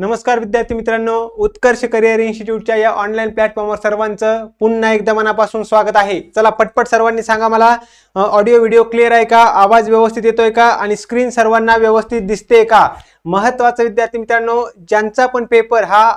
नमस्कार विद्यार्थी मित्रांनो उत्कर्ष करिअर इन्स्टिट्यूटच्या या ऑनलाईन प्लॅटफॉर्मवर सर्वांचं पुन्हा एकदा मनापासून स्वागत आहे. चला पटपट सर्वांनी सांगा मला ऑडिओ व्हिडिओ क्लिअर आहे का? आवाज व्यवस्थित येतोय का? आणि स्क्रीन सर्वांना व्यवस्थित दिसते का? महत्वाचं विद्यार्थी मित्रांनो ज्यांचा पण पेपर हा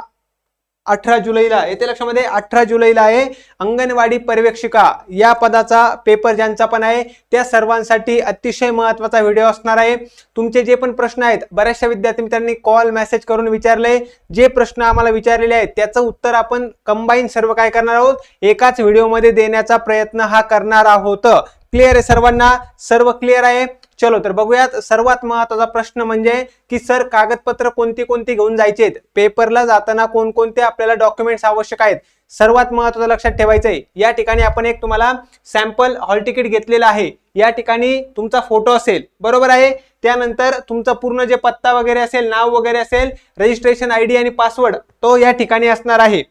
अठरा जुलैला येते लक्षामध्ये अठरा जुलैला आहे. अंगणवाडी पर्यवेक्षिका या पदाचा पेपर ज्यांचा पण आहे त्या सर्वांसाठी अतिशय महत्त्वाचा व्हिडिओ असणार आहे. तुमचे जे पण प्रश्न आहेत बऱ्याचशा विद्यार्थी मित्रांनी कॉल मेसेज करून विचारले. जे प्रश्न आम्हाला विचारलेले आहेत त्याचं उत्तर आपण कंबाईन सर्व काय करणार आहोत? एकाच व्हिडिओमध्ये देण्याचा प्रयत्न हा करणार आहोत. क्लिअर आहे सर्वांना? सर्व क्लिअर आहे? चलो तर बघूयात सर्वात महत्त्वाचा प्रश्न म्हणजे की सर कागदपत्र कोणती कोणती घेऊन जायचे आहेत पेपरला जाताना कोणकोणते आपल्याला डॉक्युमेंट्स आवश्यक आहेत? सर्वात महत्वाचं लक्षात ठेवायचं आहे या ठिकाणी आपण एक तुम्हाला सॅम्पल हॉल तिकीट घेतलेलं आहे. या ठिकाणी तुमचा फोटो असेल. बरोबर आहे? त्यानंतर तुमचा पूर्ण जे पत्ता वगैरे असेल नाव वगैरे असेल रजिस्ट्रेशन आय डी आणि पासवर्ड तो या ठिकाणी असणार आहे.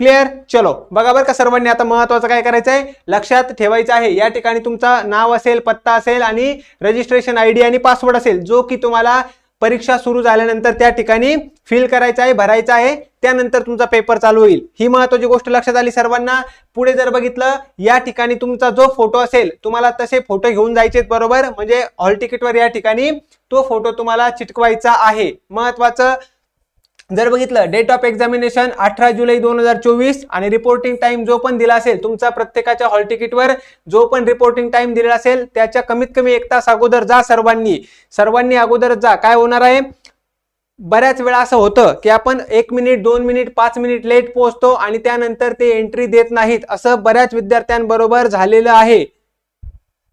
क्लिअर चलो. बघा बरं का सर्वांनी आता महत्वाचं काय करायचं आहे लक्षात ठेवायचं आहे. या ठिकाणी तुमचा नाव असेल पत्ता असेल आणि रजिस्ट्रेशन आय डी आणि पासवर्ड असेल जो की तुम्हाला परीक्षा सुरू झाल्यानंतर त्या ठिकाणी फिल करायचं आहे भरायचा आहे. त्यानंतर तुमचा पेपर चालू होईल. ही महत्वाची गोष्ट लक्षात आली सर्वांना. पुढे जर बघितलं या ठिकाणी तुमचा जो फोटो असेल तुम्हाला तसे फोटो घेऊन जायचे बरोबर. म्हणजे हॉल तिकीटवर या ठिकाणी तो फोटो तुम्हाला चिटकवायचा आहे. महत्वाचं जर बघितलं डेट ऑफ एक्झामिनेशन अठरा जुलै दोन हजार चोवीस आणि रिपोर्टिंग टाइम जो पण दिला असेल तुमचा प्रत्येकाच्या हॉल तिकीटवर जो पण रिपोर्टिंग टाइम दिलेला असेल त्याच्या कमीत कमी एक तास अगोदर जा सर्वांनी. सर्वांनी अगोदर जा. काय होणार आहे? बऱ्याच वेळा असं होतं की आपण एक मिनिट दोन मिनिट पाच मिनिट लेट पोहोचतो आणि त्यानंतर ते एंट्री देत नाहीत. असं बऱ्याच विद्यार्थ्यांबरोबर झालेलं आहे.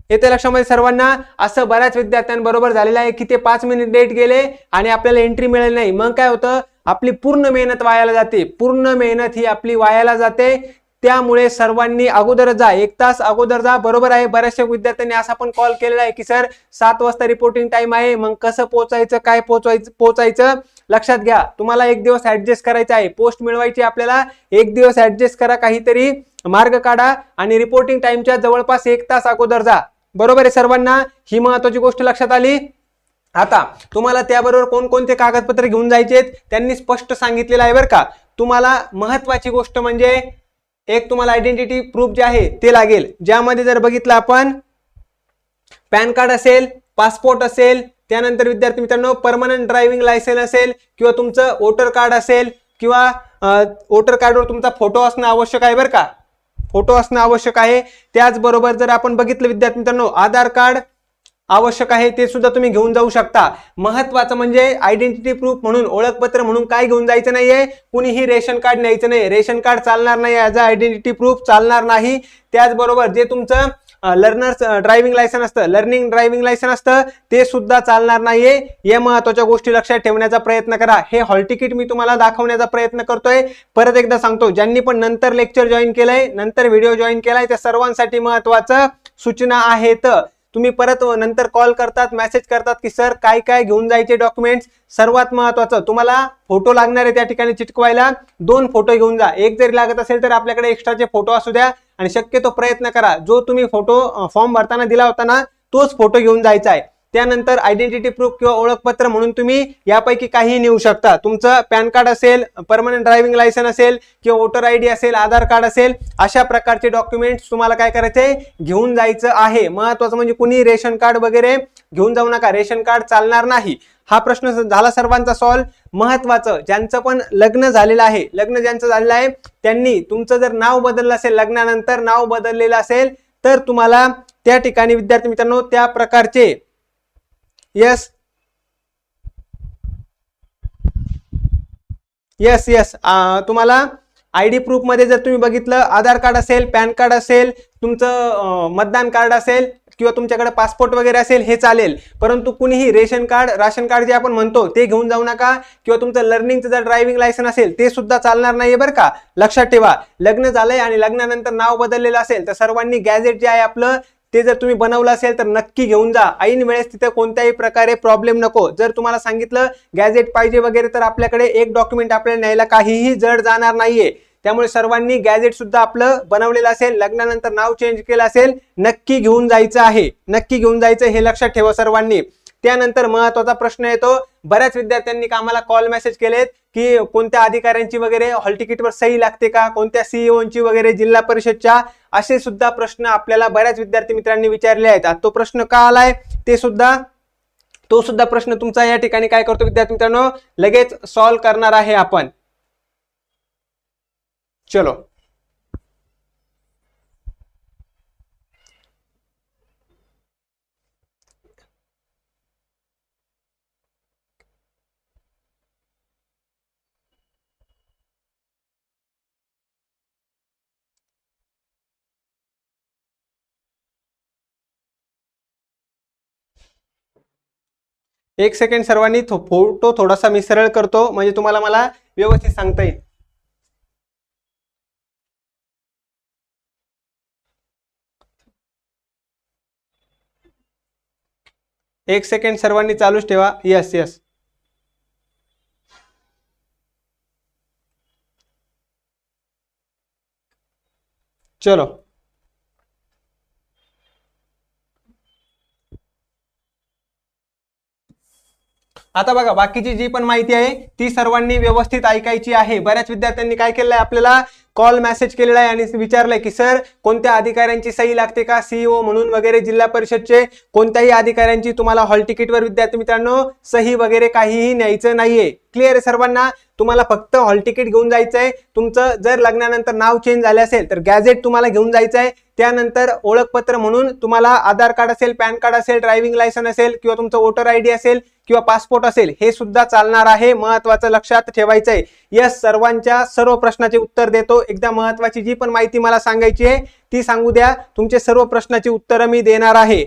येते लक्षामध्ये सर्वांना? असं बऱ्याच विद्यार्थ्यांबरोबर झालेलं आहे की ते पाच मिनिट लेट गेले आणि आपल्याला एंट्री मिळाली नाही. मग काय होतं? आपली पूर्ण मेहनत वायाला जाते. पूर्ण मेहनत ही आपली वायाला जाते. त्यामुळे सर्वांनी अगोदर जा. एक तास अगोदर जा. बरोबर आहे. बऱ्याचशा विद्यार्थ्यांनी असा पण कॉल केलेला आहे की सर सात वाजता रिपोर्टिंग टाइम आहे. मग कसं पोहोचायचं? काय पोचवायचं पोहोचायचं? लक्षात घ्या. तुम्हाला एक दिवस ऍडजस्ट करायचा आहे. पोस्ट मिळवायची आपल्याला. एक दिवस ऍडजस्ट करा काहीतरी. मार्ग काढा आणि रिपोर्टिंग टाइमच्या जवळपास एक तास अगोदर जा. बरोबर आहे सर्वांना? ही महत्वाची गोष्ट लक्षात आली? आता तुम्हाला त्याबरोबर कोणकोणते कागदपत्र घेऊन जायचे त्यांनी स्पष्ट सांगितलेलं आहे बरं का. तुम्हाला महत्वाची गोष्ट म्हणजे एक तुम्हाला आयडेंटिटी प्रूफ जे आहे ते लागेल. ज्यामध्ये जर बघितलं आपण पॅन कार्ड असेल पासपोर्ट असेल त्यानंतर विद्यार्थी मित्रांनो परमनंट ड्रायव्हिंग लायसन्स असेल किंवा तुमचं वोटर कार्ड असेल किंवा वोटर कार्डवर तुमचा फोटो असणं आवश्यक आहे बरं का. फोटो असणं आवश्यक आहे. त्याचबरोबर जर आपण बघितलं विद्यार्थी मित्रांनो आधार कार्ड आवश्यक आहे ते सुद्धा तुम्ही घेऊन जाऊ शकता. महत्वाचं म्हणजे आयडेंटिटी प्रूफ म्हणून ओळखपत्र म्हणून काय घेऊन जायचं नाहीये. कुणीही रेशन कार्ड न्यायचं नाही. रेशन कार्ड चालणार नाही. ॲज अ आयडेंटिटी प्रूफ चालणार नाही. त्याचबरोबर जे तुमचं लर्नर्स ड्रायव्हिंग लायसन असतं लर्निंग ड्रायव्हिंग लायसन असतं ते सुद्धा चालणार नाहीये. या महत्त्वाच्या गोष्टी लक्षात ठेवण्याचा प्रयत्न करा. हे हॉल तिकीट मी तुम्हाला दाखवण्याचा प्रयत्न करतोय. परत एकदा सांगतो ज्यांनी पण नंतर लेक्चर जॉईन केलंय नंतर व्हिडिओ जॉईन केलाय त्या सर्वांसाठी महत्वाचं सूचना आहेत. तुम्ही परत नंतर कॉल करतात मेसेज करतात की सर काय काय घेऊन जायचे डॉक्युमेंट्स सर्वात महत्वाचं तुम्हाला फोटो लागणार आहे त्या ठिकाणी चिटकवायला. दोन फोटो घेऊन जा. एक जरी लागत असेल तर आपल्याकडे एक्स्ट्राचे फोटो असू द्या आणि शक्यतो प्रयत्न करा. जो तुम्ही फोटो फॉर्म भरताना दिला होता ना तोच फोटो घेऊन जायचा आहे. त्यानंतर आयडेंटिटी प्रूफ किंवा ओळखपत्र म्हणून तुम्ही यापैकी काहीही नेऊ शकता. तुमचं पॅन कार्ड असेल परमनंट ड्रायव्हिंग लायसन असेल किंवा वोटर आय डी असेल आधार कार्ड असेल अशा प्रकारचे डॉक्युमेंट्स तुम्हाला काय करायचे? घेऊन जायचं आहे. महत्वाचं म्हणजे कुणी रेशन कार्ड वगैरे घेऊन जाऊ नका. रेशन कार्ड चालणार नाही. हा प्रश्न झाला सर्वांचा सॉल्व महत्वाचं ज्यांचं पण लग्न झालेलं आहे लग्न ज्यांचं झालेलं आहे त्यांनी तुमचं जर नाव बदललं असेल लग्नानंतर नाव बदललेलं असेल तर तुम्हाला त्या ठिकाणी विद्यार्थी मित्रांनो त्या प्रकारचे यस यस यस तुम्हाला आय डी प्रूफमध्ये जर तुम्ही बघितलं आधार कार्ड असेल पॅन कार्ड असेल तुमचं मतदान कार्ड असेल किंवा तुमच्याकडे पासपोर्ट वगैरे असेल हे चालेल. परंतु कुणीही रेशन कार्ड राशन कार्ड जे आपण म्हणतो ते घेऊन जाऊ नका. किंवा तुमचं लर्निंगचं जर ड्रायव्हिंग लायसन असेल ते सुद्धा चालणार नाही बरं का. लक्षात ठेवा. लग्न झालंय आणि लग्नानंतर नाव बदललेलं असेल तर सर्वांनी गॅजेट जे आहे आपलं ते जर तुम्ही बनवलं असेल तर नक्की घेऊन जा. ऐन वेळेस तिथे कोणत्याही प्रकारे प्रॉब्लेम नको. जर तुम्हाला सांगितलं गॅजेट पाहिजे वगैरे तर आपल्याकडे एक डॉक्युमेंट आपल्याला न्यायला काहीही जड जाणार नाहीये. त्यामुळे सर्वांनी गॅजेट सुद्धा आपलं बनवलेलं असेल लग्नानंतर नाव चेंज केलं असेल नक्की घेऊन जायचं आहे. नक्की घेऊन जायचं हे लक्षात ठेवा सर्वांनी. त्यानंतर महत्त्वाचा प्रश्न येतो बऱ्याच विद्यार्थ्यांनी आम्हाला कॉल मेसेज केलेत की कोणत्या अधिकाऱ्यांची वगैरे हॉल तिकीटवर सही लागते का? कोणत्या सीईओची वगैरे जिल्हा परिषदच्या असे सुद्धा प्रश्न आपल्याला बऱ्याच विद्यार्थी मित्रांनी विचारले आहेत. तो प्रश्न का आलाय? ते सुद्धा तो सुद्धा प्रश्न तुमचा या ठिकाणी काय करतो विद्यार्थी मित्रांनो? लगेच सॉल्व्ह करणार आहे आपण. चलो. एक सेकंड सर्वांनी थो- फोटो थोडासा मी सरळ करतो. म्हणजे तुम्हाला मला व्यवस्थित सांगता येईल. एक सेकंड सर्वांनी चालूच ठेवा. यस यस चलो. आता बघा बाकीची जी पण माहिती आहे ती सर्वांनी व्यवस्थित ऐकायची आहे. बऱ्याच विद्यार्थ्यांनी काय केलंय आपल्याला? कॉल मेसेज केलेला आहे आणि विचारलंय की सर कोणत्या अधिकाऱ्यांची सही लागते का? सीईओ म्हणून वगैरे जिल्हा परिषदचे कोणत्याही अधिकाऱ्यांची तुम्हाला हॉल तिकीटवर विद्यार्थी मित्रांनो सही वगैरे काहीही न्यायचं नाहीये. क्लिअर आहे सर्वांना? तुम्हाला फक्त हॉल तिकीट घेऊन जायचं आहे तुमचं जर लग्नानंतर नाव चेंज झाले असेल तर गॅझेट तुम्हाला घेऊन जायचं आहे त्यानंतर ओळखपत्र म्हणून तुम्हाला आधार कार्ड असेल पॅन कार्ड असेल ड्रायव्हिंग लायसन असेल किंवा तुमचं वोटर आय डी असेल किंवा पासपोर्ट असेल हे सुद्धा चालणार आहे. महत्वाचं लक्षात ठेवायचंय. या सर्वांच्या सर्व प्रश्नाचे उत्तर देतो. एकदा महत्वाची जी पण माहिती मला सांगायची आहे ती सांगू द्या. तुमचे सर्व प्रश्नाची उत्तरं मी देणार आहे.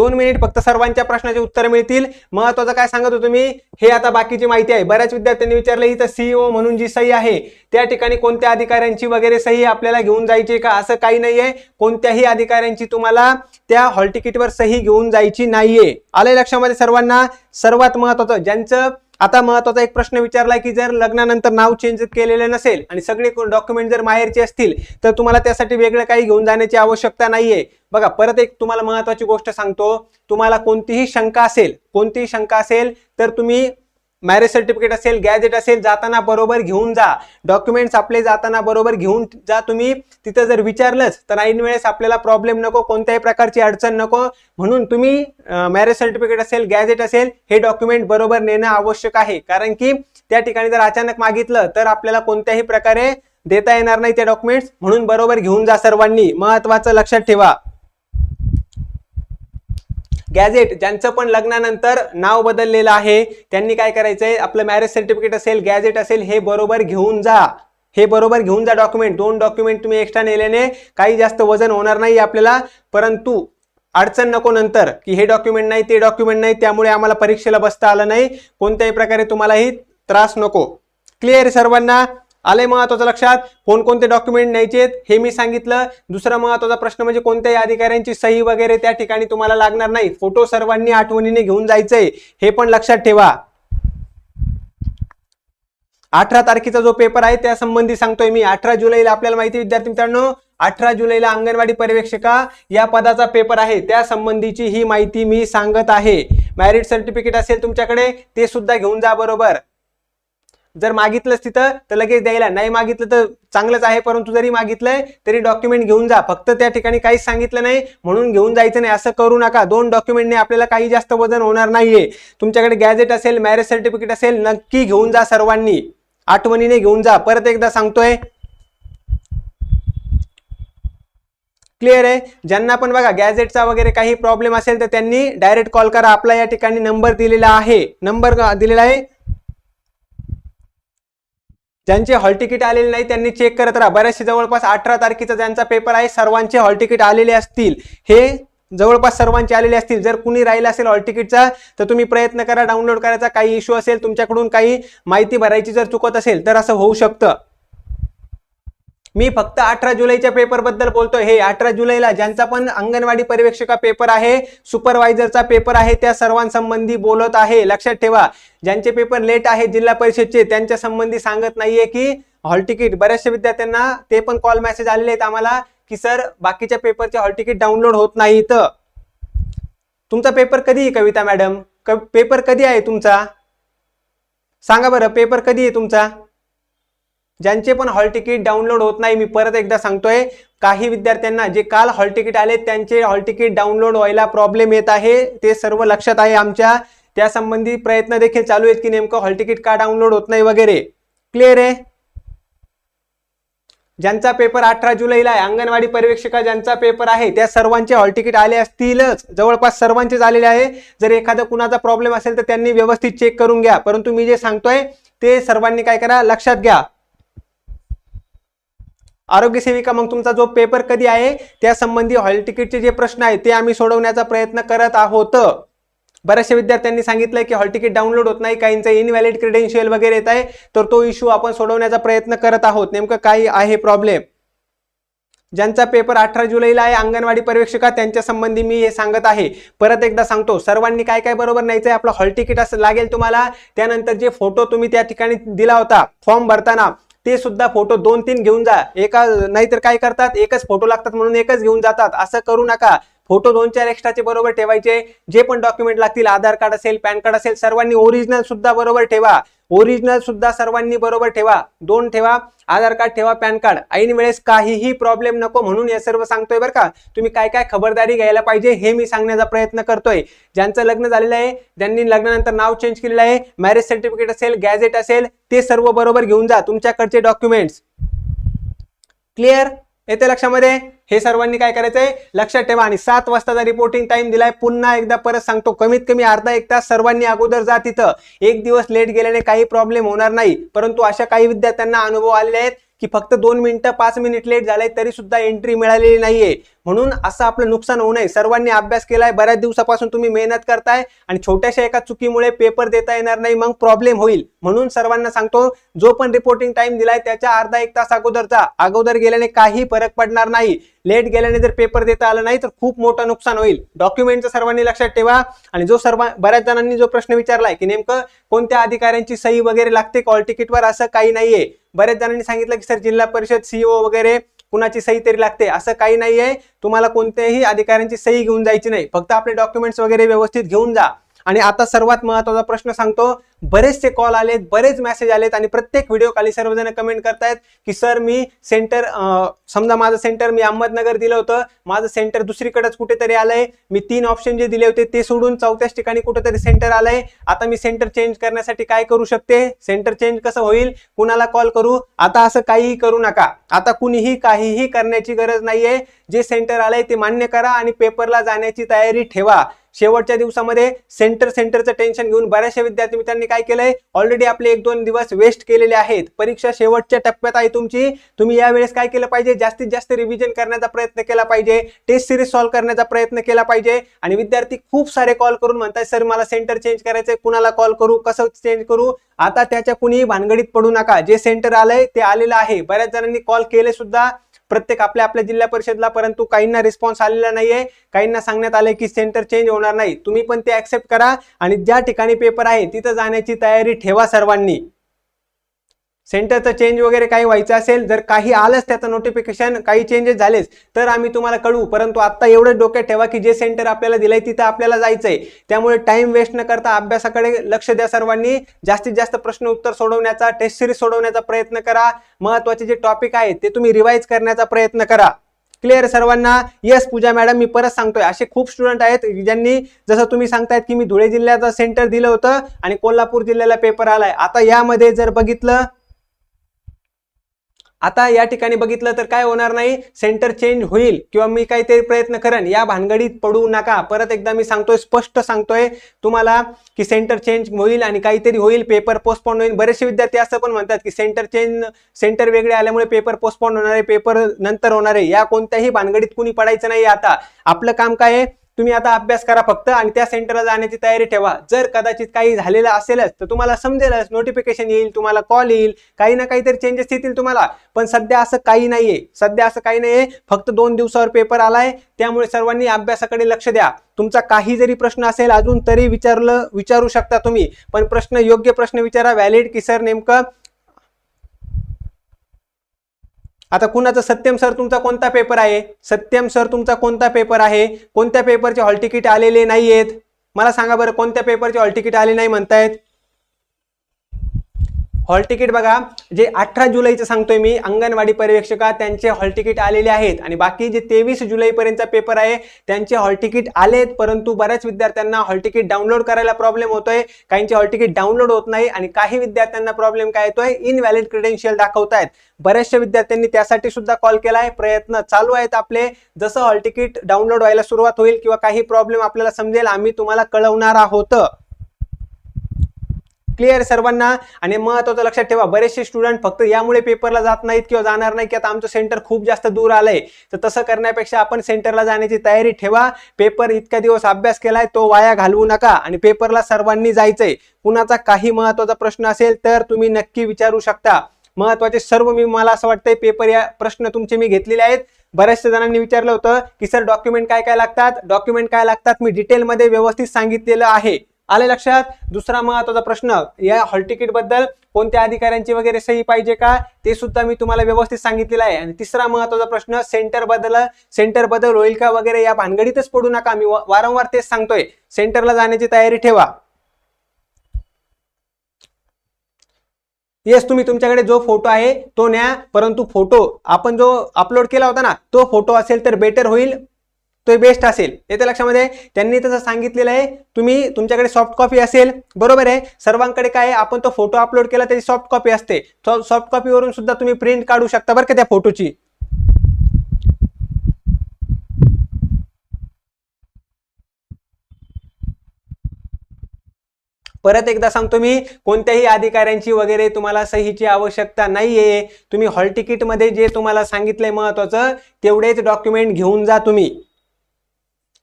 दोन मिनिट फक्त सर्वांच्या प्रश्नाचे उत्तर मिळतील. महत्वाचं काय सांगत होतो मी? हे आता बाकीची माहिती आहे. बऱ्याच विद्यार्थ्यांनी विचारलं इथं सीईओ म्हणून जी सही आहे त्या ठिकाणी कोणत्या अधिकाऱ्यांची वगैरे सही आपल्याला घेऊन जायची का? असं काही नाहीये. कोणत्याही अधिकाऱ्यांची तुम्हाला त्या हॉल तिकीटवर सही घेऊन जायची नाहीये. आलंय लक्षामध्ये सर्वांना? सर्वात महत्वाचं ज्यांचं आता महत्त्वाचा एक प्रश्न विचारलाय की जर लग्नानंतर नाव चेंज केलेलं नसेल आणि सगळे डॉक्युमेंट जर माहेरचे असतील तर तुम्हाला त्यासाठी वेगळं काही घेऊन जाण्याची आवश्यकता नाहीये. बघा परत एक तुम्हाला महत्वाची गोष्ट सांगतो. तुम्हाला कोणतीही शंका असेल कोणतीही शंका असेल तर तुम्ही मॅरेज सर्टिफिकेट असेल गॅजेट असेल जाताना बरोबर घेऊन जा. डॉक्युमेंट्स आपले जाताना बरोबर घेऊन जा तुम्ही. तिथं जर विचारलंच तर ऐन वेळेस आपल्याला प्रॉब्लेम नको कोणत्याही प्रकारची अडचण नको. म्हणून तुम्ही मॅरेज सर्टिफिकेट असेल गॅजेट असेल हे डॉक्युमेंट बरोबर नेणं आवश्यक आहे. कारण की त्या ठिकाणी जर अचानक मागितलं तर आपल्याला कोणत्याही प्रकारे देता येणार नाही ते डॉक्युमेंट्स म्हणून बरोबर घेऊन जा सर्वांनी. महत्वाचं लक्षात ठेवा. गॅजेट ज्यांचं पण लग्नानंतर नाव बदललेलं आहे त्यांनी काय करायचंय? आपलं मॅरेज सर्टिफिकेट असेल गॅझेट असेल हे बरोबर घेऊन जा. हे बरोबर घेऊन जा डॉक्युमेंट दोन डॉक्युमेंट तुम्ही एक्स्ट्रा नेल्याने काही जास्त वजन होणार नाही आपल्याला. परंतु अडचण नको नंतर की हे डॉक्युमेंट नाही ते डॉक्युमेंट नाही त्यामुळे आम्हाला परीक्षेला बसता आलं नाही. कोणत्याही प्रकारे तुम्हालाही त्रास नको. क्लिअर सर्वांना? आले महत्वाचं लक्षात. कोणकोणते डॉक्युमेंट न्यायचे हे मी सांगितलं. दुसरा महत्त्वाचा प्रश्न म्हणजे कोणत्याही अधिकाऱ्यांची सही वगैरे त्या ठिकाणी तुम्हाला लागणार नाही. फोटो सर्वांनी आठवणीने घेऊन जायचंय हे पण लक्षात ठेवा. अठरा तारखेचा जो पेपर आहे त्या संबंधी सांगतोय मी. अठरा जुलैला आपल्याला माहिती विद्यार्थी मित्रांनो. अठरा जुलैला अंगणवाडी पर्यवेक्षिका या पदाचा पेपर आहे. त्या संबंधीची ही माहिती मी सांगत आहे. मॅरिट सर्टिफिकेट असेल तुमच्याकडे ते सुद्धा घेऊन जा बरोबर. जर मागितलंच तिथं तर लगेच द्यायला. नाही मागितलं तर चांगलंच आहे परंतु जरी मागितलंय तरी डॉक्युमेंट घेऊन जा. फक्त त्या ठिकाणी काहीच सांगितलं नाही म्हणून घेऊन जायचं नाही. असं करू नका. दोन डॉक्युमेंटने आपल्याला काही जास्त वजन होणार नाहीये. तुमच्याकडे गॅजेट असेल मॅरेज सर्टिफिकेट असेल नक्की घेऊन जा सर्वांनी. आठवणीने घेऊन जा. परत एकदा सांगतोय. क्लिअर आहे? ज्यांना पण बघा गॅजेटचा वगैरे काही प्रॉब्लेम असेल तर त्यांनी डायरेक्ट कॉल करा. आपला या ठिकाणी नंबर दिलेला आहे. नंबर दिलेला आहे. ज्यांचे हॉल तिकीट आलेले नाही त्यांनी चेक करत राहा. बऱ्याचशे जवळपास अठरा तारखेचा ज्यांचा पेपर आहे सर्वांचे हॉल तिकीट आलेले असतील. हे जवळपास सर्वांचे आलेले असतील. जर कुणी राहिला असेल हॉल तिकीटचा तर तुम्ही प्रयत्न करा डाउनलोड करायचा. काही इश्यू असेल तुमच्याकडून काही माहिती भरायची जर चुकत असेल तर असं होऊ शकतं. मी फक्त अठरा जुलैच्या पेपरबद्दल बोलतोय. हे अठरा जुलैला ज्यांचा पण अंगणवाडी पर्यवेक्षका पेपर आहे सुपरवायझरचा पेपर आहे त्या सर्वांसंबंधी बोलत आहे. लक्षात ठेवा ज्यांचे पेपर लेट आहे जिल्हा परिषदचे त्यांच्या संबंधी सांगत नाहीये की हॉल तिकीट बऱ्याचशा विद्यार्थ्यांना ते पण कॉल मेसेज आलेले आहेत आम्हाला की सर बाकीच्या पेपरचे हॉल तिकीट डाउनलोड होत नाही तर तुमचा पेपर कधी आहे कविता मॅडम पेपर कधी आहे तुमचा? सांगा बरं पेपर कधी आहे तुमचा? ज्यांचे पण हॉल तिकीट डाउनलोड होत नाही मी परत एकदा सांगतोय काही विद्यार्थ्यांना जे काल हॉल तिकीट आले त्यांचे हॉल तिकीट डाउनलोड व्हायला प्रॉब्लेम येत आहे ते सर्व लक्षात आहे आमच्या. त्यासंबंधी प्रयत्न देखील चालू आहेत की नेमकं हॉल तिकीट का डाउनलोड होत नाही वगैरे. क्लिअर आहे? ज्यांचा पेपर अठरा जुलैला आहे अंगणवाडी पर्यवेक्षका ज्यांचा पेपर आहे त्या सर्वांचे हॉल तिकीट आले असतीलच. जवळपास सर्वांचे झालेले आहे. जर एखादा कुणाचा प्रॉब्लेम असेल तर त्यांनी व्यवस्थित चेक करून घ्या. परंतु मी जे सांगतोय ते सर्वांनी काय करा लक्षात घ्या. आरोग्य सेविका मग तुमचा जो पेपर कधी आहे त्यासंबंधी हॉल तिकीटचे जे प्रश्न आहेत ते आम्ही सोडवण्याचा प्रयत्न करत आहोत. बऱ्याचशा विद्यार्थ्यांनी सांगितलंय की हॉल तिकीट डाउनलोड होत नाही काहींचं इनव्हॅलिड क्रेडेन्शियल वगैरे येत आहे तर तो इश्यू आपण सोडवण्याचा प्रयत्न करत आहोत. नेमकं काय आहे प्रॉब्लेम ज्यांचा पेपर अठरा जुलैला आहे अंगणवाडी पर्यवेक्षिका त्यांच्या संबंधी मी हे सांगत आहे. परत एकदा सांगतो सर्वांनी काय काय बरोबर न्यायचंय आपलं हॉल तिकीट असं लागेल तुम्हाला. त्यानंतर जे फोटो तुम्ही त्या ठिकाणी दिला होता फॉर्म भरताना ते सुद्धा फोटो दोन तीन घेऊन जा. एका नाहीतर काय करतात? एकच फोटो लागतात म्हणून एकच घेऊन जातात. असं करू नका. फोटो दोन चार एक्स्ट्राचे बरोबर ठेवायचे. जे पण डॉक्युमेंट लागतील आधार कार्ड असेल पॅन कार्ड असेल सर्वांनी ओरिजिनल सुद्धा बरोबर ठेवा. ओरिजिनल सुद्धा सर्वांनी बरोबर ठेवा. दोन ठेवा आधार कार्ड ठेवा पॅन कार्ड. ऐन वेळेस काहीही प्रॉब्लेम नको म्हणून हे सर्व सांगतोय बरं का. तुम्ही काय काय खबरदारी घ्यायला पाहिजे हे मी सांगण्याचा प्रयत्न करतोय. ज्यांचं लग्न झालेलं आहे ज्यांनी लग्नानंतर नाव चेंज केलेलं आहे. मॅरेज सर्टिफिकेट असेल गॅजेट असेल ते सर्व बरोबर घेऊन जा. तुमच्याकडचे डॉक्युमेंट्स क्लिअर येते लक्षामध्ये? हे सर्वांनी काय करायचंय? लक्षात ठेवा. आणि सात वाजताचा रिपोर्टिंग टाइम दिलाय पुन्हा एकदा परत सांगतो. कमीत कमी अर्धा एक तास सर्वांनी अगोदर जा तिथं. एक दिवस लेट गेल्याने काही प्रॉब्लेम होणार नाही. परंतु अशा काही विद्यार्थ्यांना अनुभव आलेले आहेत. की फक्त दोन मिनिटं पाच मिनिट लेट झालंय तरी सुद्धा एंट्री मिळालेली नाहीये. म्हणून असं आपलं नुकसान होऊ नये. सर्वांनी अभ्यास केलाय बऱ्याच दिवसापासून तुम्ही मेहनत करताय आणि छोट्याशा एका चुकीमुळे पेपर देता येणार नाही मग प्रॉब्लेम होईल. म्हणून सर्वांना सांगतो जो पण रिपोर्टिंग टाइम दिलाय त्याच्या अर्धा एक तास अगोदरचा. अगोदर गेल्याने काही फरक पडणार नाही. लेट गेल्याने जर पेपर देता आला नाही तर खूप मोठं नुकसान होईल. डॉक्युमेंटचं सर्वांनी लक्षात ठेवा. आणि जो सर्व बऱ्याच जणांनी जो प्रश्न विचारलाय की नेमकं कोणत्या अधिकाऱ्यांची सही वगैरे लागते कॉल तिकीटवर असं काही नाहीये. बऱ्याच जणांनी सांगितलं की सर जिल्हा परिषद सीईओ वगैरे कुणाची सही तरी लागते. असं काही नाहीये. तुम्हाला कोणत्याही अधिकाऱ्यांची सही घेऊन जायची नाही. फक्त आपले डॉक्युमेंट्स वगैरे व्यवस्थित घेऊन जा. आणि आता सर्वात महत्त्वाचा प्रश्न सांगतो बरेचसे कॉल आलेत बरेच मेसेज आलेत आणि प्रत्येक व्हिडिओ खाली सर्वजण कमेंट करतायत की सर मी सेंटर समजा माझं सेंटर मी अहमदनगर दिलं होतं माझं सेंटर दुसरीकडेच कुठेतरी आलंय. मी तीन ऑप्शन जे दिले होते ते सोडून चौथ्याच ठिकाणी कुठेतरी सेंटर आलंय. आता मी सेंटर चेंज करण्यासाठी काय करू शकते? सेंटर चेंज कसं होईल? कुणाला कॉल करू? आता असं काहीही करू नका. आता कुणीही काहीही करण्याची गरज नाहीये. जे सेंटर आलंय ते मान्य करा आणि पेपरला जाण्याची तयारी ठेवा. शेवटच्या दिवसामध्ये सेंटर सेंटरचं टेन्शन घेऊन बऱ्याचशा विद्यार्थी मित्रांनी काय केलंय? ऑलरेडी आपले एक दोन दिवस वेस्ट केलेले आहेत. परीक्षा शेवटच्या टप्प्यात आहे तुमची. तुम्ही यावेळेस काय केलं पाहिजे? जास्तीत जास्त रिव्हिजन करण्याचा प्रयत्न केला पाहिजे. टेस्ट सिरीज सॉल्व्ह करण्याचा प्रयत्न केला पाहिजे. आणि विद्यार्थी खूप सारे कॉल करून म्हणतात सर मला सेंटर चेंज करायचंय. कुणाला कॉल करू? कसं चेंज करू? आता त्याच्या कुणीही भानगडीत पडू नका. जे सेंटर आलंय ते आलेलं आहे. बऱ्याच जणांनी कॉल केले सुद्धा प्रत्येक आपल्या आपल्या जिल्हा परिषदला परंतु काहींना रिस्पॉन्स आलेला नाहीये. काहींना सांगण्यात आलंय की सेंटर चेंज होणार नाही. तुम्ही पण ते ऍक्सेप्ट करा आणि ज्या ठिकाणी पेपर आहे तिथं जाण्याची तयारी ठेवा सर्वांनी. सेंटरचं चेंज वगैरे काही व्हायचं असेल जर काही आलंच त्याचं नोटिफिकेशन काही चेंजेस झालेच तर आम्ही तुम्हाला कळवू. परंतु आत्ता एवढं डोक्यात ठेवा की जे सेंटर आपल्याला दिलंय तिथं आपल्याला जायचं आहे त्यामुळे टाईम वेस्ट न करता अभ्यासाकडे लक्ष द्या सर्वांनी. जास्तीत जास्त प्रश्न उत्तर सोडवण्याचा टेस्ट सिरीज सोडवण्याचा प्रयत्न करा. महत्त्वाचे जे टॉपिक आहेत ते तुम्ही रिवाईज करण्याचा प्रयत्न करा. क्लिअर सर्वांना? येस पूजा मॅडम मी परत सांगतोय. असे खूप स्टुडंट आहेत ज्यांनी जसं तुम्ही सांगतायत की मी धुळे जिल्ह्याचं सेंटर दिलं होतं आणि कोल्हापूर जिल्ह्याला पेपर आलाय. आता यामध्ये जर बघितलं आता या ठिकाणी बघितलं तर काय होणार नाही? सेंटर चेंज होईल किंवा मी काहीतरी प्रयत्न करेन. या भानगडीत पडू नका. परत एकदा मी सांगतोय स्पष्ट सांगतोय तुम्हाला की सेंटर चेंज होईल आणि काहीतरी होईल. पेपर पोस्टपोन होईल. बरेचसे विद्यार्थी असं पण म्हणतात की सेंटर चेंज सेंटर वेगळे आल्यामुळे पेपर पोस्टपोन होणार आहे. पेपर नंतर होणार आहे. या कोणत्याही भानगडीत कुणी पडायचं नाही आता. आपलं काम काय आहे? तुम्ही आता अभ्यास करा फक्त आणि त्या सेंटरला जाण्याची तयारी ठेवा. जर कदाचित काही झालेलं असेलच तर तुम्हाला समजेलच नोटिफिकेशन येईल तुम्हाला कॉल येईल काही ना काहीतरी चेंजेस येतील तुम्हाला. पण सध्या असं काही नाहीये. सध्या असं काही नाहीये. फक्त दोन दिवसावर पेपर आलाय. त्यामुळे सर्वांनी अभ्यासाकडे लक्ष द्या. तुमचा काही जरी प्रश्न असेल अजून तरी विचारलं विचारू शकता तुम्ही. पण प्रश्न योग्य प्रश्न विचारा. व्हॅलिड की सर नेमकं आता कुणाचा सत्यम सर तुमचा कोणता पेपर आहे? सत्यम सर तुमचा कोणता पेपर आहे? कोणत्या पेपरचे हॉल तिकीट आलेले नाहीयेत? मला सांगा बरं कोणत्या पेपरचे हॉल तिकीट आले नाही म्हणतायत? हॉल तिकीट बघा. जे अठरा जुलैचं सांगतोय मी अंगणवाडी पर्यवेक्षका त्यांचे हॉल तिकीट आलेले आहेत. आणि बाकी जे तेवीस जुलैपर्यंतचा पेपर आहे त्यांचे हॉल तिकीट आलेत. परंतु बऱ्याच विद्यार्थ्यांना हॉल तिकीट डाउनलोड करायला प्रॉब्लेम होतोय. काहींचे हॉल तिकीट डाउनलोड होत नाही आणि काही विद्यार्थ्यांना प्रॉब्लेम काय येतोय? इनव्हॅलिड क्रेडेन्शियल दाखवतायत बऱ्याचशा विद्यार्थ्यांनी त्यासाठी सुद्धा कॉल केला आहे प्रयत्न चालू आहेत आपले. जसं हॉल तिकीट डाउनलोड व्हायला सुरुवात होईल किंवा काही प्रॉब्लेम आपल्याला समजेल आम्ही तुम्हाला कळवणार आहोत. क्लिअर सर्वांना. आणि महत्वाचं लक्षात ठेवा बरेचसे स्टुडंट फक्त यामुळे पेपरला जात नाहीत किंवा जाणार नाही की आता आमचं सेंटर खूप जास्त दूर आलंय. तर तसं करण्यापेक्षा आपण सेंटरला जाण्याची तयारी ठेवा. पेपर इतक्या दिवस अभ्यास केलाय तो वाया घालवू नका. आणि पेपरला सर्वांनी जायचंय. कुणाचा काही महत्त्वाचा प्रश्न असेल तर तुम्ही नक्की विचारू शकता. महत्त्वाचे सर्व मी मला असं वाटतंय पेपर या प्रश्न तुमचे मी घेतलेले आहेत. बऱ्याचशा जणांनी विचारलं होतं की सर डॉक्युमेंट काय काय लागतात? डॉक्युमेंट काय लागतात? मी डिटेलमध्ये व्यवस्थित सांगितलेलं आहे. आले लक्षात? दुसरा महत्त्वाचा प्रश्न या हॉल तिकीटबद्दल कोणत्या अधिकाऱ्यांची वगैरे सही पाहिजे का? ते सुद्धा मी तुम्हाला व्यवस्थित सांगितलेलं आहे. आणि तिसरा महत्त्वाचा प्रश्न सेंटर बदल सेंटर बदल होईल का वगैरे या भानगडीतच पडू नका. मी वारंवार तेच सांगतोय. सेंटरला जाण्याची तयारी ठेवा. येस तुम्ही तुमच्याकडे जो फोटो आहे तो न्या. परंतु फोटो आपण जो अपलोड केला होता ना तो फोटो असेल तर बेटर होईल. तो बेस्ट असेल. येते लक्षामध्ये त्यांनी तसं सांगितलेलं आहे. तुम्ही तुमच्याकडे सॉफ्ट कॉपी असेल बरोबर आहे. सर्वांकडे काय आहे, आपण तो फोटो अपलोड केला त्याची सॉफ्ट कॉपी असते. सॉफ्ट कॉपीवरून सुद्धा तुम्ही प्रिंट काढू शकता बरं का त्या फोटोची परत एकदा सांगतो मी कोणत्याही अधिकाऱ्यांची वगैरे तुम्हाला सहीची आवश्यकता नाहीये. तुम्ही हॉल तिकीटमध्ये जे तुम्हाला सांगितलंय महत्वाचं तेवढेच डॉक्युमेंट घेऊन जा तुम्ही.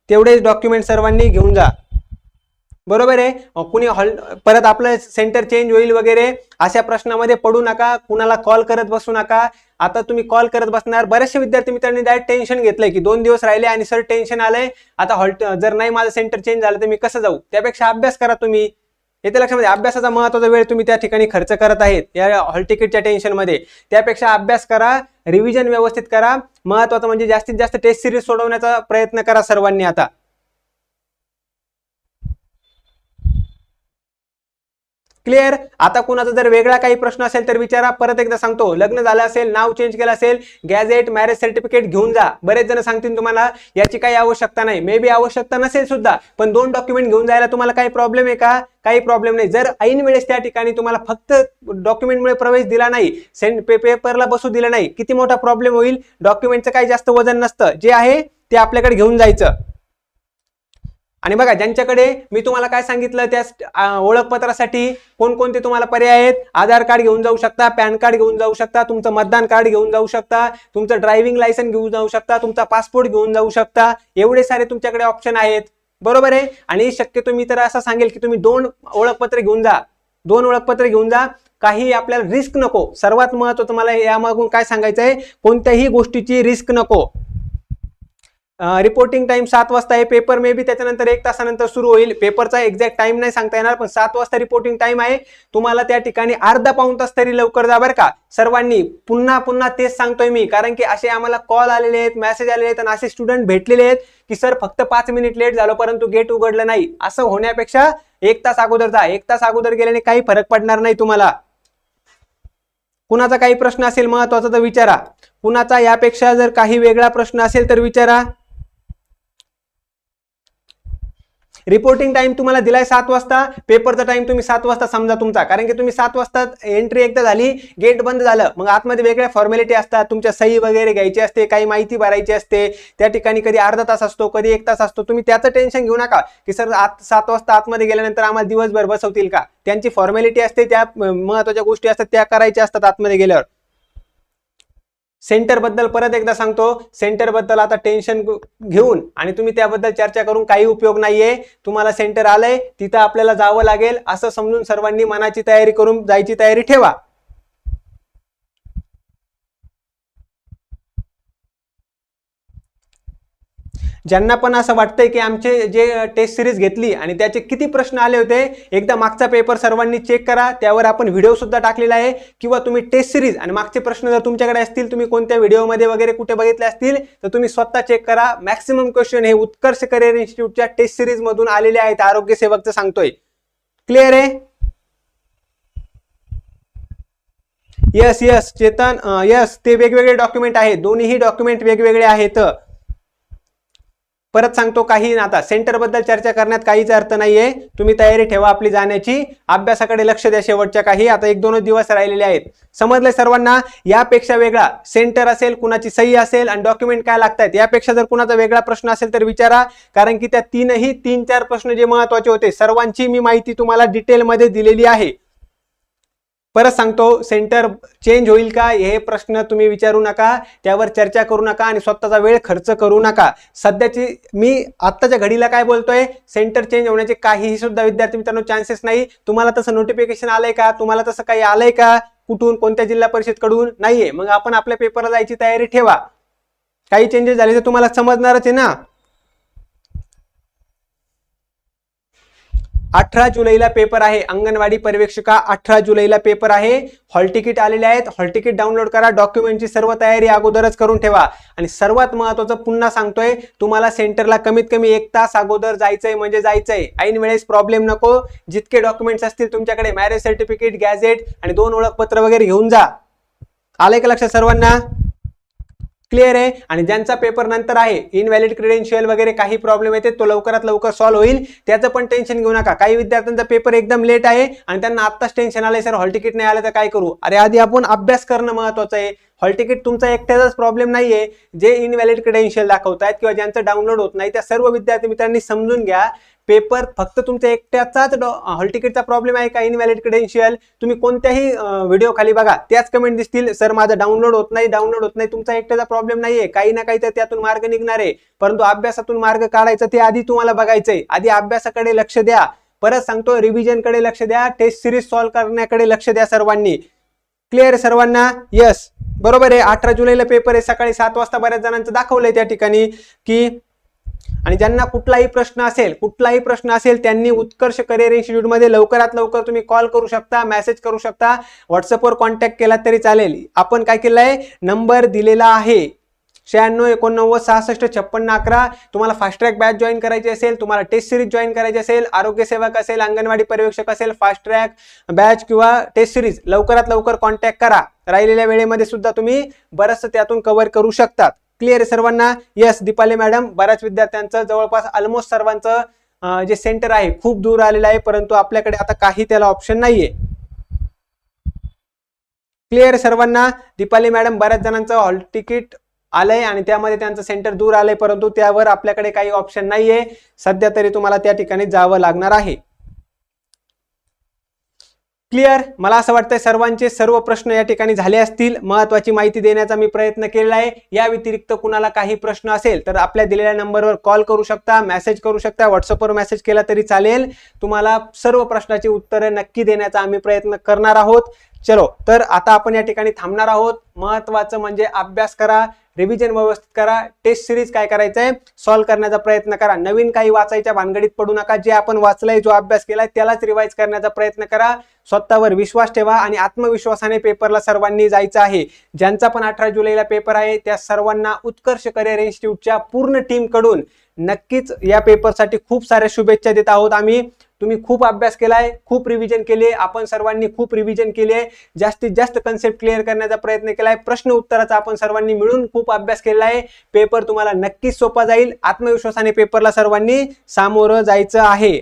तेवढेच डॉक्युमेंट सर्वांनी घेऊन जा. बरोबर आहे? कुणी हॉल परत आपलं सेंटर चेंज होईल वगैरे अशा प्रश्नामध्ये पडू नका कुणाला कॉल करत बसू नका. आता तुम्ही कॉल करत बसणार बरेचसे विद्यार्थी मित्रांनी डायरेक्ट टेन्शन घेतलंय की दोन दिवस राहिले आणि सर टेन्शन आलंय. आता हॉल जर नाही माझं सेंटर चेंज झालं तर मी कसं जाऊ? त्यापेक्षा अभ्यास करा तुम्ही. येते लक्षामध्ये अभ्यासाचा महत्त्वाचा वेळ तुम्ही त्या ठिकाणी खर्च करत आहेत. या हॉल तिकीटच्या टेन्शनमध्ये त्यापेक्षा अभ्यास करा रिव्हिजन व्यवस्थित करा. महत्वाचं म्हणजे जास्तीत जास्त टेस्ट सिरीज सोडवण्याचा प्रयत्न करा सर्वांनी आता. क्लिअर आता कुणाचा जर वेगळा काही प्रश्न असेल तर विचारा. परत एकदा सांगतो. लग्न झालं असेल नाव चेंज केलं असेल गॅजेट मॅरेज सर्टिफिकेट घेऊन जा. बरेच जण सांगतील तुम्हाला याची काही आवश्यकता नाही. मे बी आवश्यकता नसेल सुद्धा पण दोन डॉक्युमेंट घेऊन जायला तुम्हाला काही प्रॉब्लेम आहे का? काही प्रॉब्लेम नाही. जर ऐन वेळेस त्या ठिकाणी तुम्हाला फक्त डॉक्युमेंटमुळे प्रवेश दिला नाही सेंट पे पेपरला बसू दिला नाही किती मोठा प्रॉब्लेम होईल? डॉक्युमेंटचं काही जास्त वजन नसतं. जे आहे ते आपल्याकडे घेऊन जायचं. आणि बघा ज्यांच्याकडे मी तुम्हाला काय सांगितलं त्या ओळखपत्रासाठी कोणकोणते तुम्हाला पर्याय आहेत? आधार कार्ड घेऊन जाऊ शकता पॅन कार्ड घेऊन जाऊ शकता तुमचं मतदान कार्ड घेऊन जाऊ शकता तुमचं ड्रायव्हिंग लायसन घेऊन जाऊ शकता तुमचा पासपोर्ट घेऊन जाऊ शकता एवढे सारे तुमच्याकडे ऑप्शन आहेत. बरोबर आहे? आणि शक्यतो मी तर असं सांगेल की तुम्ही दोन ओळखपत्र घेऊन जा. दोन ओळखपत्र घेऊन जा. काही आपल्याला रिस्क नको. सर्वात महत्त्व मला यामागून काय सांगायचं आहे कोणत्याही गोष्टीची रिस्क नको. रिपोर्टिंग टाइम सात वाजता आहे. पेपर मे बी त्याच्यानंतर एक तासानंतर सुरू होईल. पेपरचा एक्झॅक्ट टाइम नाही सांगता येणार पण सात वाजता रिपोर्टिंग टाइम आहे. तुम्हाला त्या ठिकाणी अर्धा पाऊन तास तरी लवकर जा बरं का. सर्वांनी पुन्हा पुन्हा तेच सांगतोय मी. कारण की असे आम्हाला कॉल आलेले आहेत मेसेज आलेले आहेत आणि असे स्टुडंट भेटलेले आहेत की सर फक्त पाच मिनिट लेट झालो परंतु गेट उघडलं नाही. असं होण्यापेक्षा एक तास अगोदर जा. एक तास अगोदर गेल्याने काही फरक पडणार नाही तुम्हाला. कुणाचा काही प्रश्न असेल महत्त्वाचा तर विचारा. कुणाचा यापेक्षा जर काही वेगळा प्रश्न असेल तर विचारा. रिपोर्टिंग टाइम तुम्हाला दिलाय सात वाजता पेपरचा टाइम तुम्ही सात वाजता समजा तुमचा. कारण की तुम्ही सात वाजता एंट्री एकदा झाली गेट बंद झालं मग आतमध्ये वेगळ्या फॉर्मॅलिटी असतात. तुमच्या सही वगैरे घ्यायची असते काही माहिती भरायची असते त्या ठिकाणी कधी अर्धा तास असतो कधी एक तास असतो. तुम्ही त्याचं टेन्शन घेऊ नका. की सर आत सात वाजता आतमध्ये गेल्यानंतर आम्हाला दिवसभर बसवतील का? त्यांची फॉर्मॅलिटी असते त्या महत्त्वाच्या गोष्टी असतात त्या करायच्या असतात आतमध्ये गेल्यावर. सेंटरबद्दल परत एकदा सांगतो. सेंटरबद्दल आता टेन्शन घेऊन आणि तुम्ही त्याबद्दल चर्चा करून काही उपयोग नाहीये. तुम्हाला सेंटर आलंय तिथं आपल्याला जावं लागेल. असं समजून सर्वांनी मनाची तयारी करून जायची तयारी ठेवा. ज्यांना पण असं वाटतंय की आमचे जे टेस्ट सिरीज घेतली आणि त्याचे किती प्रश्न आले होते एकदा मागचा पेपर सर्वांनी चेक करा त्यावर आपण व्हिडिओसुद्धा टाकलेला आहे. किंवा तुम्ही टेस्ट सिरीज आणि मागचे प्रश्न जर तुमच्याकडे असतील तुम्ही कोणत्या व्हिडिओमध्ये वगैरे कुठे बघितले असतील तर तुम्ही स्वतः चेक करा. मॅक्सिमम क्वेश्चन हे उत्कर्ष करिअर इन्स्टिट्यूटच्या टेस्ट सिरीजमधून आलेले आहेत आरोग्य सेवकचं सांगतोय. क्लिअर आहे? यस यस चेतन यस ते वेगवेगळे डॉक्युमेंट आहेत. दोन्हीही डॉक्युमेंट वेगवेगळे आहेत. परत सांगतो काही आता सेंटरबद्दल चर्चा करण्यात काहीच अर्थ नाहीये. तुम्ही तयारी ठेवा आपली जाण्याची. अभ्यासाकडे लक्ष द्या शेवटच्या काही. आता एक दोनच दिवस राहिलेले आहेत. समजले सर्वांना? यापेक्षा वेगळा. सेंटर असेल कुणाची सही असेल आणि डॉक्युमेंट काय लागतात यापेक्षा जर कुणाचा वेगळा प्रश्न असेल तर विचारा. कारण की त्या तीनही तीन चार प्रश्न जे महत्त्वाचे होते सर्वांची मी माहिती तुम्हाला डिटेलमध्ये दिलेली आहे. परत सांगतो सेंटर चेंज होईल का? हे प्रश्न तुम्ही विचारू नका त्यावर चर्चा करू नका आणि स्वतःचा वेळ खर्च करू नका. सध्याची मी आत्ताच्या घडीला काय बोलतोय? सेंटर चेंज होण्याचे काहीही सुद्धा विद्यार्थी मित्रांनो चान्सेस नाही. तुम्हाला तसं नोटिफिकेशन आलंय का? तुम्हाला तसं काही आलंय का? कुठून कोणत्या जिल्हा परिषदकडून? नाहीये. मग आपण आपल्या पेपरला जायची तयारी ठेवा. काही चेंजेस झाले तर तुम्हाला समजणारच आहे ना? अठरा जुलैला पेपर आहे. अंगणवाडी पर्यवेक्षिका अठरा जुलैला पेपर आहे. हॉल तिकीट आलेले आहेत. हॉल तिकीट डाउनलोड करा. डॉक्युमेंटची सर्व तयारी अगोदरच करून ठेवा. आणि सर्वात महत्वाचं पुन्हा सांगतोय तुम्हाला सेंटरला कमीत कमी एक तास अगोदर जायचंय म्हणजे जायचंय. ऐन वेळेस प्रॉब्लेम नको. जितके डॉक्युमेंट्स असतील तुमच्याकडे मॅरेज सर्टिफिकेट गॅझेट आणि दोन ओळखपत्र वगैरे घेऊन जा. आलंय का लक्षात सर्वांना? क्लिअर आहे. आणि ज्यांचा पेपर नंतर आहे इनव्हॅलिड क्रेडेन्शियल वगैरे काही प्रॉब्लेम येते तो लवकरात लवकर सॉल्व्ह होईल. त्याचं पण टेन्शन घेऊ नका. काही विद्यार्थ्यांचा पेपर एकदम लेट आहे आणि त्यांना आत्ताच टेन्शन आलंय सर हॉल तिकीट नाही आलं तर काय करू? अरे आधी आपण अभ्यास करणं महत्वाचं आहे. हॉल तिकीट तुमचा एकट्याचाच प्रॉब्लेम नाही आहे जे इनव्हॅलिड क्रेडेन्शियल आहेत किंवा ज्यांचं डाउनलोड होत नाही त्या सर्व विद्यार्थी मित्रांनी समजून घ्या. पेपर फक्त तुमच्या एकट्याचाच हॉल तिकीटचा प्रॉब्लेम आहे का? Invalid credential? तुम्ही कोणत्याही व्हिडिओ खाली बघा. त्याच कमेंट दिसतील. सर माझं डाउनलोड होत नाही डाउनलोड होत नाही. तुमचा एकट्याचा प्रॉब्लेम नाहीये. काही ना काही तर त्यातून मार्ग निघणार आहे. परंतु अभ्यासातून मार्ग काढायचा ते आधी तुम्हाला बघायचंय. आधी अभ्यासाकडे लक्ष द्या. परत सांगतो रिव्हिजनकडे लक्ष द्या. टेस्ट सिरीज सॉल्व्ह करण्याकडे लक्ष द्या सर्वांनी. क्लिअर सर्वांना? यस बरोबर आहे. अठरा जुलैला पेपर आहे. सकाळी सात वाजता बऱ्याच जणांचं दाखवलंय त्या ठिकाणी की आणि ज्यांना कुठलाही प्रश्न असेल कुठलाही प्रश्न असेल त्यांनी उत्कर्ष करिअर इन्स्टिट्यूटमध्ये लवकरात लवकर तुम्ही कॉल करू शकता मेसेज करू शकता. व्हॉट्सअपवर कॉन्टॅक्ट केला तरी चालेल. आपण काय केलं आहे? नंबर दिलेला आहे. शहाण्णव एकोणनव्वद सहासष्ट छप्पन्न अकरा. तुम्हाला फास्ट ट्रॅक बॅच जॉईन करायची असेल तुम्हाला टेस्ट सिरीज जॉईन करायची असेल आरोग्य सेवक असेल अंगणवाडी पर्यवेक्षक असेल फास्ट ट्रॅक बॅच किंवा टेस्ट सिरीज लवकरात लवकर कॉन्टॅक्ट करा. राहिलेल्या वेळेमध्ये सुद्धा तुम्ही बरंचसं त्यातून कव्हर करू शकतात. क्लिअर आहे सर्वांना. यस दीपाली मॅडम बऱ्याच विद्यार्थ्यांचं जवळपास ऑलमोस्ट सर्वांचं जे सेंटर आहे खूप दूर आलेलं आहे परंतु आपल्याकडे आता काही त्याला ऑप्शन नाहीये. क्लिअर सर्वांना? दीपाली मॅडम बऱ्याच जणांचं हॉल तिकीट आलंय आणि त्यामध्ये त्यांचं सेंटर दूर आलंय परंतु त्यावर आपल्याकडे काही ऑप्शन नाहीये. सध्या तरी तुम्हाला त्या ठिकाणी जावं लागणार आहे. क्लिअर मला असं वाटतंय सर्वांचे सर्व प्रश्न या ठिकाणी झाले असतील. महत्वाची माहिती देण्याचा मी प्रयत्न केलेला आहे. या व्यतिरिक्त कुणाला काही प्रश्न असेल तर आपल्या दिलेल्या नंबरवर कॉल करू शकता मेसेज करू शकता व्हॉट्सअपवर मेसेज केला तरी चालेल. तुम्हाला सर्व प्रश्नाची उत्तरं नक्की देण्याचा आम्ही प्रयत्न करणार आहोत. चलो तर आता आपण या ठिकाणी थांबणार आहोत. महत्वाचं म्हणजे अभ्यास करा रिव्हिजन व्यवस्थित करा टेस्ट सिरीज काय करायचं आहे सॉल्व्ह करण्याचा प्रयत्न करा. नवीन काही वाचायच्या भानगडीत पडू नका. जे आपण वाचलंय जो अभ्यास केलाय त्यालाच रिवाईज करण्याचा प्रयत्न करा. स्वतःवर विश्वास ठेवा आणि आत्मविश्वासाने पेपरला सर्वांनी जायचं आहे. ज्यांचा पण अठरा जुलैला पेपर आहे त्या सर्वांना उत्कर्ष करिअर इन्स्टिट्यूटच्या पूर्ण टीमकडून नक्कीच या पेपरसाठी खूप साऱ्या शुभेच्छा देत आहोत आम्ही. तुम्ही खूप अभ्यास केलाय खूप रिव्हिजन केले आपण सर्वांनी खूप रिव्हिजन केले जास्तीत जास्त कन्सेप्ट क्लिअर करण्याचा प्रयत्न केलाय. प्रश्न उत्तराचा आपण सर्वांनी मिळून खूप अभ्यास केला आहे पेपर तुम्हाला नक्कीच सोपा जाईल. आत्मविश्वासाने पेपरला सर्वांनी सामोरं जायचं आहे.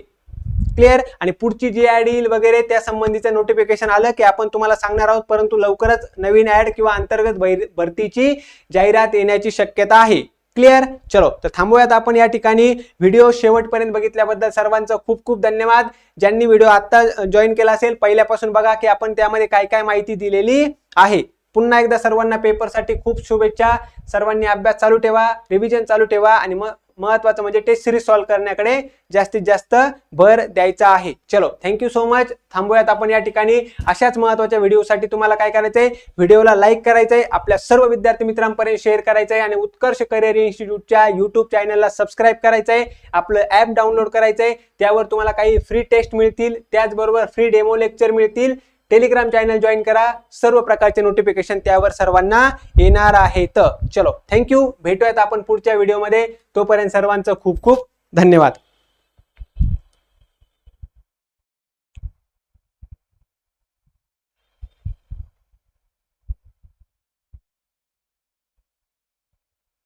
क्लिअर आणि पुढची जी ॲड येईल वगैरे त्या संबंधीचं नोटिफिकेशन आलं की आपण तुम्हाला सांगणार आहोत परंतु लवकरच नवीन ॲड किंवा अंतर्गत भैर- भरतीची जाहिरात येण्याची शक्यता आहे. क्लिअर चलो तर थांबूयात आपण या ठिकाणी. व्हिडिओ शेवटपर्यंत बघितल्याबद्दल सर्वांचं खूप खूप धन्यवाद. ज्यांनी व्हिडिओ आत्ता जॉईन केला असेल पहिल्यापासून बघा की आपण त्यामध्ये काय काय माहिती दिलेली आहे. पुन्हा एकदा सर्वांना पेपरसाठी खूप शुभेच्छा. सर्वांनी अभ्यास चालू ठेवा रिव्हिजन चालू ठेवा आणि मग महत्वाचं म्हणजे टेस्ट सिरीज सॉल्व्ह करण्याकडे जास्तीत जास्त भर द्यायचा आहे. चलो थँक्यू सो मच थांबूयात आपण या ठिकाणी. अशाच महत्त्वाच्या व्हिडिओसाठी तुम्हाला काय करायचंय? व्हिडिओला लाईक करायचंय आपल्या सर्व विद्यार्थी मित्रांपर्यंत शेअर करायचंय आणि उत्कर्ष करिअर इन्स्टिट्यूटच्या युट्यूब चॅनलला सबस्क्राईब करायचंय. आपलं ऍप डाउनलोड करायचंय. त्यावर तुम्हाला काही फ्री टेस्ट मिळतील. त्याचबरोबर फ्री डेमो लेक्चर मिळतील. टेलिग्राम चॅनल जॉईन करा. सर्व प्रकारचे नोटिफिकेशन त्यावर सर्वांना येणार आहेत. चलो थँक्यू भेटूयात आपण पुढच्या व्हिडिओमध्ये तोपर्यंत सर्वांचं खूप खूप धन्यवाद.